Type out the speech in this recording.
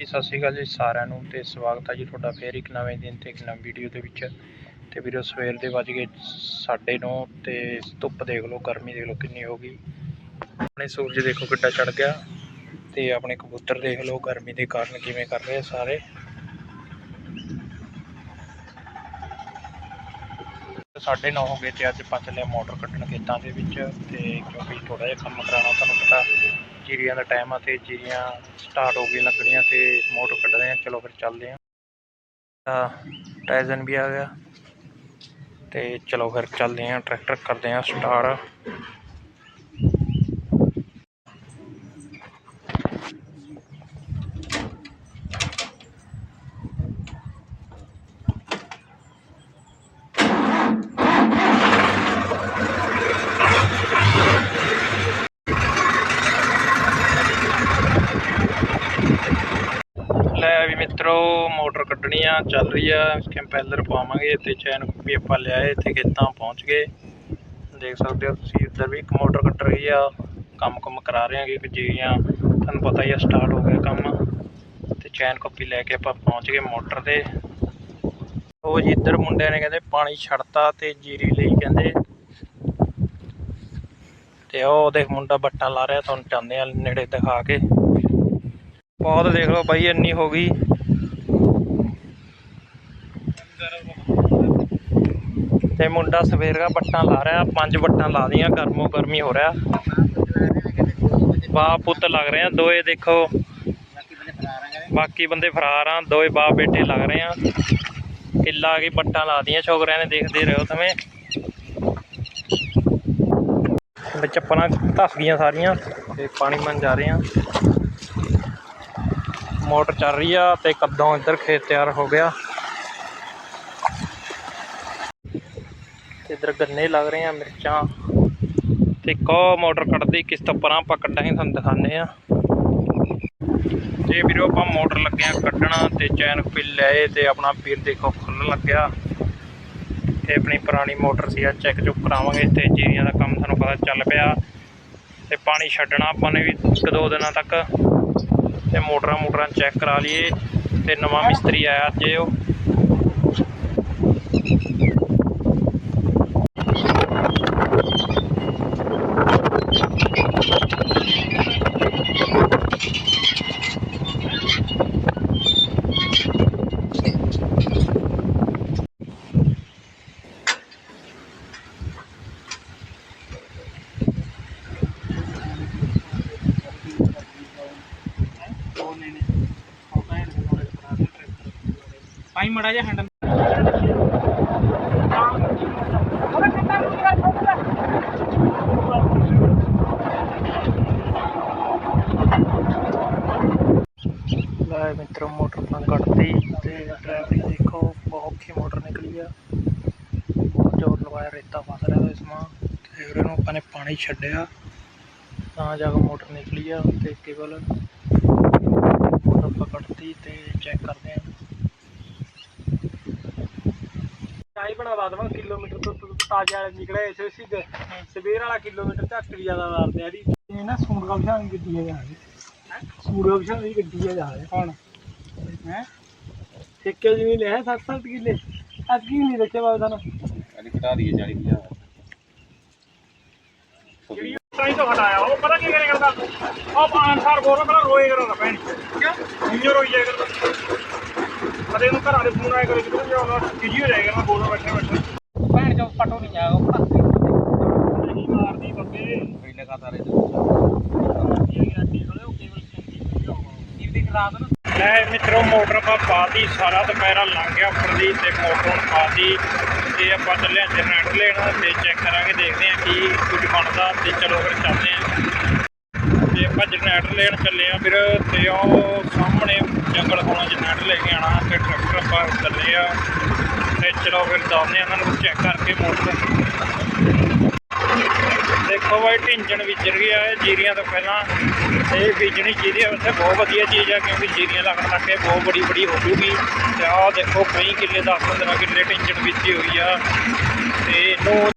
ਜੀ, ਸਤਿ ਸ਼੍ਰੀ ਅਕਾਲ ਜੀ ਸਾਰਿਆਂ ਨੂੰ ਤੇ ਸਵਾਗਤ ਹੈ ਜੀ ਤੁਹਾਡਾ ਫੇਰ ਇੱਕ ਨਵੇਂ ਦਿਨ ਤੇ ਇੱਕ ਨਵੀਂ ਵੀਡੀਓ ਦੇ ਵਿੱਚ। ਤੇ ਵੀਰੋ, ਸਵੇਰ ਦੇ ਵੱਜ ਗਏ ਸਾਢੇ ਨੌ ਤੇ ਧੁੱਪ ਦੇਖ ਲਓ, ਗਰਮੀ ਦੇਖ ਲਓ ਕਿੰਨੀ ਹੋ ਗਈ। ਆਪਣੇ ਸੂਰਜ ਦੇਖੋ ਕਿੱਡਾ ਚੜ ਗਿਆ ਤੇ ਆਪਣੇ ਕਬੂਤਰ ਦੇਖ ਲਓ, ਗਰਮੀ ਦੇ ਕਾਰਨ ਕਿਵੇਂ ਕਰ ਰਹੇ ਆ ਸਾਰੇ। ਸਾਢੇ ਨੌ ਹੋ ਗਏ ਤੇ ਅੱਜ ਆਪਾਂ ਚੱਲੇ ਮੋਟਰ ਕੱਢਣ ਖੇਤਾਂ ਦੇ ਵਿੱਚ ਤੇ ਕਿਉਂਕਿ ਥੋੜਾ ਜਿਹਾ ਕੰਮ ਕਰਾਉਣਾ ਤੁਹਾਨੂੰ ਪਤਾ ਜੀਰੀਆਂ ਦਾ ਟਾਈਮ ਆ ਤੇ ਜੀਰੀਆਂ ਸਟਾਰਟ ਹੋ ਗਈਆਂ ਲੱਕੜੀਆਂ ਤੇ ਮੋਟਰ ਕੱਢਦੇ ਆ, ਚਲੋ ਫਿਰ ਚੱਲਦੇ ਆ। ਤਾਂ ਟਾਈਜ਼ਨ ਵੀ ਆ ਗਿਆ ਤੇ ਚਲੋ ਫਿਰ ਚੱਲਦੇ ਆ, ਟਰੈਕਟਰ ਕਰਦੇ ਆ ਸਟਾਰਟ ਲੈ ਵੀ ਮਿੱਤਰੋ ਮੋਟਰ ਕੱਢਣੀ ਆ ਚੱਲ ਰਹੀ ਆ ਕੰਪੈਲਰ ਪਾਵਾਂਗੇ ਤੇ ਚੈਨ ਵੀ ਆਪਾਂ ਲਿਆਏ ਤੇ ਖੇਤਾਂ ਪਹੁੰਚ ਗਏ। ਦੇਖ ਸਕਦੇ ਹੋ ਤੁਸੀਂ ਇੱਧਰ ਵੀ ਇੱਕ ਮੋਟਰ ਕੱਟ ਰਹੀ ਆ, ਕੰਮ ਕੰਮ ਕਰਾ ਰਹੇ ਆਂਗੇ ਕਿ ਜਿਹੜੀਆਂ ਤੁਹਾਨੂੰ ਪਤਾ ਹੀ ਆ ਸਟਾਰਟ ਹੋ ਗਿਆ ਕੰਮ। ਤੇ ਚੈਨ ਕਾਪੀ ਲੈ ਕੇ ਆਪਾਂ ਪਹੁੰਚ ਗਏ ਮੋਟਰ ਤੇ। ਉਹ ਜੀ ਇੱਧਰ ਮੁੰਡਿਆਂ ਨੇ ਕਹਿੰਦੇ ਪਾਣੀ ਛੱਡਤਾ ਤੇ ਜੀਰੀ ਲਈ ਕਹਿੰਦੇ। ਤੇ ਉਹ ਦੇਖ ਮੁੰਡਾ ਬੱਟਾ ਲਾ ਰਿਹਾ, ਤੁਹਾਨੂੰ ਚਾਹੁੰਦੇ ਆ ਨੇੜੇ ਦਿਖਾ ਕੇ। ਬਹੁਤ ਦੇਖ ਲਓ ਬਾਈ, ਇੰਨੀ ਹੋ ਗਈ। ਤੇ ਮੁੰਡਾ ਸਵੇਰ ਦਾ ਬੱਟਾਂ ਲਾ ਰਿਹਾ, ਪੰਜ ਬੱਟਾਂ ਲਾ ਦੀਆਂ, ਗਰਮੋ ਗਰਮੀ ਹੋ ਰਿਹਾ। ਬਾਪ ਪੁੱਤ ਲੱਗ ਰਹੇ ਆ, ਦੋਏ ਦੇਖੋ। ਬਾਕੀ ਬੰਦੇ ਫਰਾਰ ਆ, ਦੋਏ ਬਾਪ ਬੇਟੇ ਲੱਗ ਰਹੇ ਆ। ਕਿੱਲਾ ਆ ਕੇ ਬੱਟਾਂ ਲਾ ਦੀਆਂ ਛੋਕਰਿਆਂ ਨੇ ਦੇਖਦੇ ਰਹੋ ਤਵੇਂ ਵਿੱਚ ਚੱਪਲਾਂ ਧਸ ਗਈਆਂ ਸਾਰੀਆਂ, ਤੇ ਪਾਣੀ ਮੰਨ ਜਾ ਰਹੇ ਆ। ਮੋਟਰ ਚੱਲ ਰਹੀ ਆ, ਤੇ ਕਦੋਂ ਇੱਧਰ ਖੇਤ ਤਿਆਰ ਹੋ ਗਿਆ। ਤੇ ਇੱਧਰ ਗੰਨੇ ਲੱਗ ਰਹੇ ਆ, ਮਿਰਚਾਂ ਤੇ ਕੋ ਮੋਟਰ ਕੱਢਦੀ ਕਿਸ ਤੋਂ ਪਰਾਂ ਆਪਾਂ ਕੱਢਾਂਗੇ ਤੁਹਾਨੂੰ ਦਿਖਾਣੇ ਆ। ਤੇ ਵੀਰੋ ਆਪਾਂ ਮੋਟਰ ਲੱਗਿਆ ਕੱਢਣਾ ਤੇ ਚੈਨ ਪਿੱਲ ਲਏ ਤੇ ਆਪਣਾ ਵੀਰ ਦੇਖੋ ਖੁੱਲ੍ਹਣ ਲੱਗਿਆ। ਤੇ ਆਪਣੀ ਪੁਰਾਣੀ ਮੋਟਰ ਸੀ ਆ ਚੈੱਕ ਚੁੱਕ ਕਰਾਵਾਂਗੇ ਤੇ ਜੀਰੀਆਂ ਦਾ ਕੰਮ ਤੁਹਾਨੂੰ ਪਤਾ ਚੱਲ ਪਿਆ। ਤੇ ਪਾਣੀ ਛੱਡਣਾ ਆਪਾਂ ਨੇ ਵੀ ਇੱਕ ਦੋ ਦਿਨਾਂ ਤੱਕ। ਤੇ ਮੋਟਰਾਂ ਮੋਟਰਾਂ ਚੈੱਕ ਕਰਾ ਲਈਏ। ਤੇ ਨਵਾਂ ਮਿਸਤਰੀ ਆਇਆ ਅੱਜ ਉਹ ਪਾਈ ਮੜਾ ਜਿਹਾ ਹੈਂਡਲ ਲੈ ਮਿੱਤਰੋ, ਮੋਟਰ ਤਾਂ ਕੱਢਤੀ ਤੇ ਡਰਾਈਵਰੀ ਦੇਖੋ, ਬਹੁਤ ਔਖੀ ਮੋਟਰ ਨਿਕਲੀ ਆ। ਜ਼ੋਰ ਲਵਾਇਆ, ਰੇਤਾ ਫਸ ਰਿਹਾ ਤਾਂ ਇਸਮਾ। ਤੇ ਫਿਰ ਇਹਨੂੰ ਆਪਾਂ ਨੇ ਪਾਣੀ ਛੱਡਿਆ, ਤਾਂ ਜਾ ਕੇ ਮੋਟਰ ਨਿਕਲੀ ਆ ਤੇ ਕੇਵਲ ਮੋਟਰ ਆਪਾਂ ਕੱਢਤੀ ਤੇ ਚੈੱਕ ਕਰਦੇ ਆ ਚਾਈ ਬਣਵਾ ਦਵਾਂ ਕਿਲੋਮੀਟਰ ਤੋਂ ਤੋਂ ਤਾਜ਼ਾ ਨਿਕਲਿਆ ਇਸੇ ਸੀ ਸਵੇਰ ਵਾਲਾ ਕਿਲੋਮੀਟਰ ਝੱਟ ਵੀ ਜ਼ਿਆਦਾ ਮਾਰਦੇ ਆ ਦੀ ਇਹ ਨਾ ਸੂਟ ਗਲਸ਼ਾਂ ਦੀ ਗੱਡੀ ਹੈ? ਯਾਰ ਸੂਟ ਗਲਸ਼ਾਂ ਦੀ ਗੱਡੀ ਹੈ ਯਾਰ ਕੌਣ? ਹੈ? ਠੇਕੇ ਜ਼ਮੀਨ ਲਿਆ 7-7 ਕਿੱਲੇ? ਅੱਜ ਕੀ ਨਹੀਂ ਦੇਖਿਆ ਬਾਬਾ ਤੁਹਾਨੂੰ ਅਲੀ ਘਟਾ ਦਈਏ 40000 ਜਿਹੜੀ ਸਾਈ ਤੋਂ ਹਟਾਇਆ ਉਹ ਪਤਾ ਕੀ ਕਰੇ ਕਰਦਾ ਉਹ ਪਾਣਸਾਰ ਬੋਲ ਰਿਹਾ ਰੋਏ ਕਰਦਾ ਭੈਣ ਕਿਉਂ ਰੋਈ ਜਾਏ ਕਰਦਾ ਕਦੇ ਨੂੰ ਘਰਾਂ ਦੇ ਫੋਨ ਆਏ ਕਰੇ ਕਿਤੇ ਜਾਉਣਾ ਕਿਜੀ ਹੋ ਜਾਏਗਾ ਮੈਂ ਬੋਲਦਾ ਬੈਠੇ ਬੈਠੇ। ਭੈਣ ਚੋ ਪਟੋ ਨਹੀਂ ਜਾਏਗਾ ਉਹ ਪੱਤੇ ਨਹੀਂ ਮਾਰਦੀ ਬੱਗੇ ਪਹਿਲੇ ਖਾਤਾ ਰੇ ਲੈ ਮਿੱਤਰੋ ਮੋਟਰ ਆਪਾਂ ਪਾਤੀ ਸਾਰਾ ਦੁਪਹਿਰਾ ਲੰਘ ਗਿਆ ਉੱਪਰ ਦੀ ਤੇ ਮੋਟਰ ਪਾਤੀ। ਤੇ ਆਪਾਂ ਚੱਲੇ ਜਨਰੇਟਰ ਲੈਣ ਤੇ ਚੈੱਕ ਕਰਾਂਗੇ ਦੇਖਦੇ ਹਾਂ ਕੀ ਕੁਝ ਬਣਦਾ ਤੇ ਚਲੋ ਫਿਰ ਚੱਲਦੇ ਹਾਂ। ਤੇ ਆਪਾਂ ਜਨਰੇਟਰ ਲੈਣ ਚੱਲੇ ਆ ਫਿਰ ਤੇ ਉਹ ਸਾਹਮਣੇ ਜੰਗਲ ਕੋਲੋਂ ਜਨਰੇਟਰ ਲੈ ਕੇ ਆਣਾ ਤੇ ਟਰੈਕਟਰ ਆਪਾਂ ਚੱਲੇ ਆ। ਤੇ ਚਲੋ ਫਿਰ ਦੱਸਦੇ ਹਾਂ ਇਹਨਾਂ ਨੂੰ ਚੈੱਕ ਕਰਕੇ ਮੋਟਰ ਦੇਖੋ ਬਾਈ ਢਿੰਜਣ ਵਿਚਰ ਗਿਆ ਹੈ ਜੀਰੀਆਂ ਤੋਂ ਪਹਿਲਾਂ ਇਹ ਬੀਜਣੀ ਚਾਹੀਦੀ ਹੈ ਵੈਸੇ ਬਹੁਤ ਵਧੀਆ ਚੀਜ਼ ਹੈ ਕਿਉਂਕਿ ਜੀਰੀਆਂ ਲੱਗਣ ਲੱਗੇ ਬਹੁਤ ਬੜੀ ਬੜੀ ਹੋ ਜੂਗੀ ਤੇ ਆਹ ਦੇਖੋ, ਕਈ ਕਿੱਲੇ 10 15 ਕਿੱਲੇ ਢਿੰਜਣ ਵਿੱਚ ਹੋਈ ਆ। ਤੇ ਇਹਨੂੰ